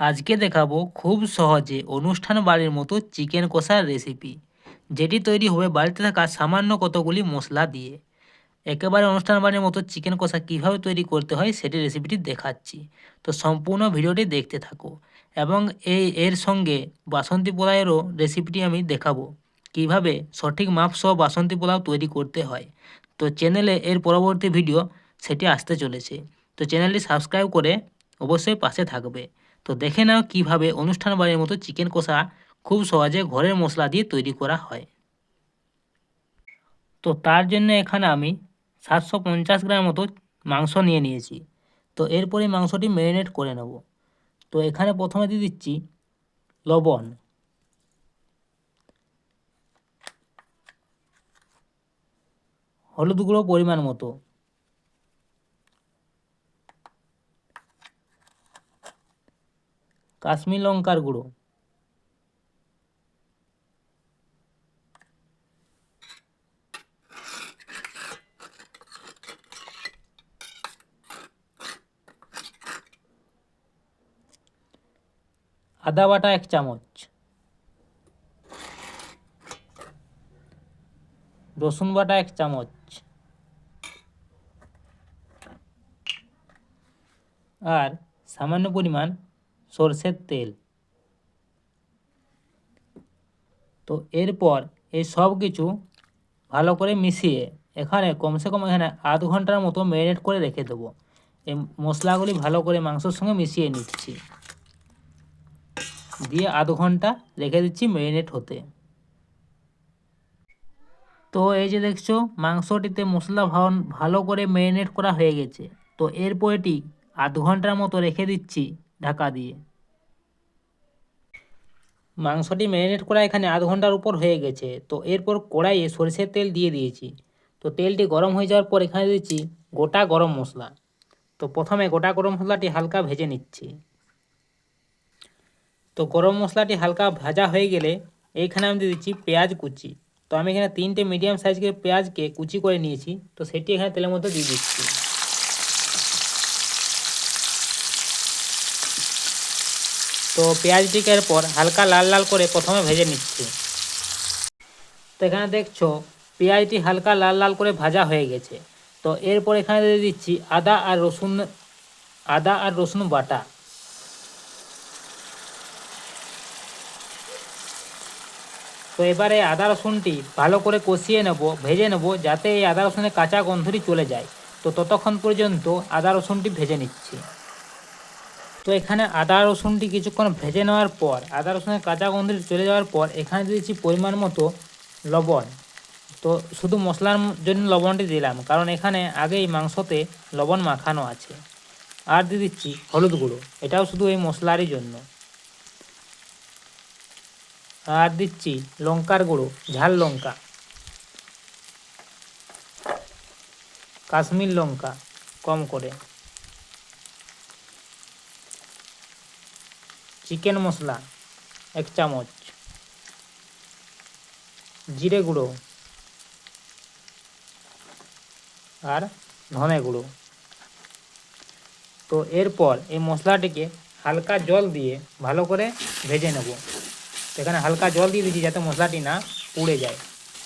আজকে দেখাবো খুব সহজে অনুষ্ঠান বাড়ির মতো চিকেন কষার রেসিপি যেটি তৈরি হবে বাড়িতে থাকা সামান্য কতগুলি মশলা দিয়ে। একেবারে অনুষ্ঠান বাড়ির মতো চিকেন কষা কীভাবে তৈরি করতে হয় সেটি রেসিপিটি দেখাচ্ছি। তো সম্পূর্ণ ভিডিওটি দেখতে থাকো এবং এই এর সঙ্গে বাসন্তী পোলাওয়েরও রেসিপিটি আমি দেখাবো। কীভাবে সঠিক মাপ সহ বাসন্তী পোলাও তৈরি করতে হয়। তো চ্যানেলে এর পরবর্তী ভিডিও সেটি আসতে চলেছে। তো চ্যানেলটি সাবস্ক্রাইব করে অবশ্যই পাশে থাকবে। তো দেখে নাও কীভাবে অনুষ্ঠান বাড়ির মতো চিকেন কষা খুব সহজে ঘরের মশলা দিয়ে তৈরি করা হয়। তো তার জন্য এখানে আমি সাতশো পঞ্চাশ গ্রাম মতো মাংস নিয়ে নিয়েছি। তো এরপরে মাংসটি ম্যারিনেট করে নেব। তো এখানে প্রথমে দিয়ে দিচ্ছি লবণ। হলুদ গুঁড়ো পরিমাণ মতো। কাশ্মীর লঙ্কার গুঁড়ো। আদা বাটা এক চামচ। রসুন বাটা এক চামচ। আর সামান্য পরিমাণ সরষের তেল। তো এরপর এই সব কিছু ভালো করে মিশিয়ে এখানে কমসে কম এখানে আধ ঘণ্টার মতো ম্যারিনেট করে রেখে দেবো। এই মশলাগুলি ভালো করে মাংসর সঙ্গে মিশিয়ে নিচ্ছি। দিয়ে আধ ঘণ্টা রেখে দিচ্ছি ম্যারিনেট হতে। তো এই যে দেখছ, মাংসটিতে মশলা ভালো করে ম্যারিনেট করা হয়ে গেছে। তো এরপর এটি আধ ঘণ্টার মতো রেখে দিচ্ছি। ঢাকা দিয়ে। মাংসটি ম্যারিনেট করা এখানে আধ ঘণ্টার উপর হয়ে গেছে। তো এরপর কড়াইয়ে সরষের তেল দিয়ে দিয়েছি। তো তেলটি গরম হয়ে যাওয়ার পর এখানে দিচ্ছি গোটা গরম মশলা। তো প্রথমে গোটা গরম মশলাটি হালকা ভেজে নিচ্ছি। তো গরম মশলাটি হালকা ভাজা হয়ে গেলে এইখানে আমি দিয়ে দিচ্ছি পেঁয়াজ কুচি। তো আমি এখানে তিনটে মিডিয়াম সাইজের পেঁয়াজকে কুচি করে নিয়েছি। তো সেটি এখানে তেলের মধ্যে দিয়ে দিচ্ছি। তো পেঁয়াজটিকে এরপর হালকা লাল লাল করে প্রথমে ভেজে নিচ্ছি। তো এখানে দেখছ, পেঁয়াজটি হালকা লাল লাল করে ভাজা হয়ে গেছে। তো এরপর এখানে দিয়ে দিচ্ছি আদা আর রসুন, আদা আর রসুন বাটা। তো এবারে আদা রসুনটি ভালো করে কষিয়ে নেব, ভেজে নেব, যাতে এই আদা রসুনের কাঁচা গন্ধটি চলে যায়। তো ততক্ষণ পর্যন্ত আদা রসুনটি ভেজে নিচ্ছি। তো এখানে আদা, রসুনটি কিছুক্ষণ ভেজে নেওয়ার পর, আদা, রসুনের কাঁচা গন্ধটি চলে যাওয়ার পর এখানে দিয়েছি পরিমাণ মতো লবণ। তো শুধু মশলার জন্য লবণটি দিলাম, কারণ এখানে আগেই মাংসতে লবণ মাখানো আছে। আর দিয়ে দিচ্ছি হলুদ গুঁড়ো, এটাও শুধু এই মশলারই জন্য। আর দিচ্ছি লঙ্কার গুঁড়ো, ঝাল লঙ্কা। কাশ্মীর লঙ্কা, কম করে। চিকেন মশলা, এক চামচ। জিরে গুঁড়ো আর ধনে গুঁড়ো। তো এরপর এই মশলাটিকে হালকা জল দিয়ে ভালো করে ভেজে নেব। এখানে হালকা জল দিয়ে দিচ্ছি যাতে মশলাটি না পুড়ে যায়।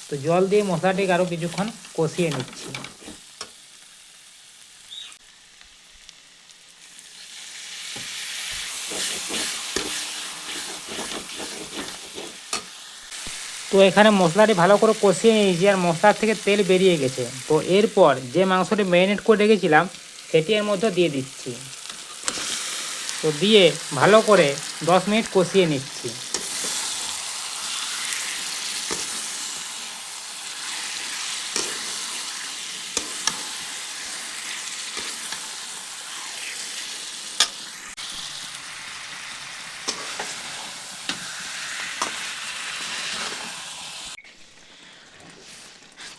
তো জল দিয়ে মশলাটিকে আরও কিছুক্ষণ কষিয়ে নিচ্ছি। তো এখানে মশলাটি ভালো করে কষিয়ে নিয়েছি আর মশলার থেকে তেল বেরিয়ে গেছে। তো এরপর যে মাংসটি ম্যারিনেট করে রেখেছিলাম, সেটি এর মধ্যে দিয়ে দিচ্ছি। তো দিয়ে ভালো করে দশ মিনিট কষিয়ে নিচ্ছি।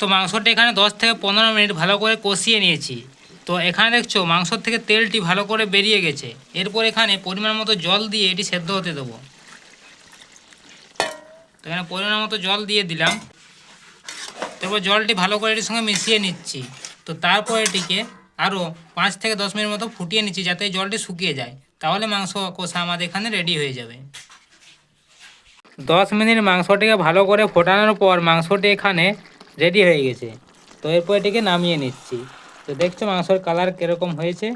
তো মাংসটা এখানে দশ থেকে পনেরো মিনিট ভালো করে কষিয়ে নিয়েছি। তো এখানে দেখছ মাংসর থেকে তেলটি ভালো করে বেরিয়ে গেছে। এরপর এখানে পরিমাণ মতো জল দিয়ে এটি সেদ্ধ হতে দেবো। তো এখানে পরিমাণ মতো জল দিয়ে দিলাম। তারপর জলটি ভালো করে এটির সঙ্গে মিশিয়ে নিচ্ছি। তো তারপর এটিকে আরও পাঁচ থেকে দশ মিনিট মতো ফুটিয়ে নিচ্ছি যাতে জলটি শুকিয়ে যায়। তাহলে মাংস কষা আমাদের এখানে রেডি হয়ে যাবে। দশ মিনিট মাংসটিকে ভালো করে ফোটানোর পর মাংসটি এখানে রেডি হয়ে গেছে। তো এরপর এটিকে নামিয়ে নিচ্ছি। তো দেখছ মাংসর কালার কীরকম হয়েছে?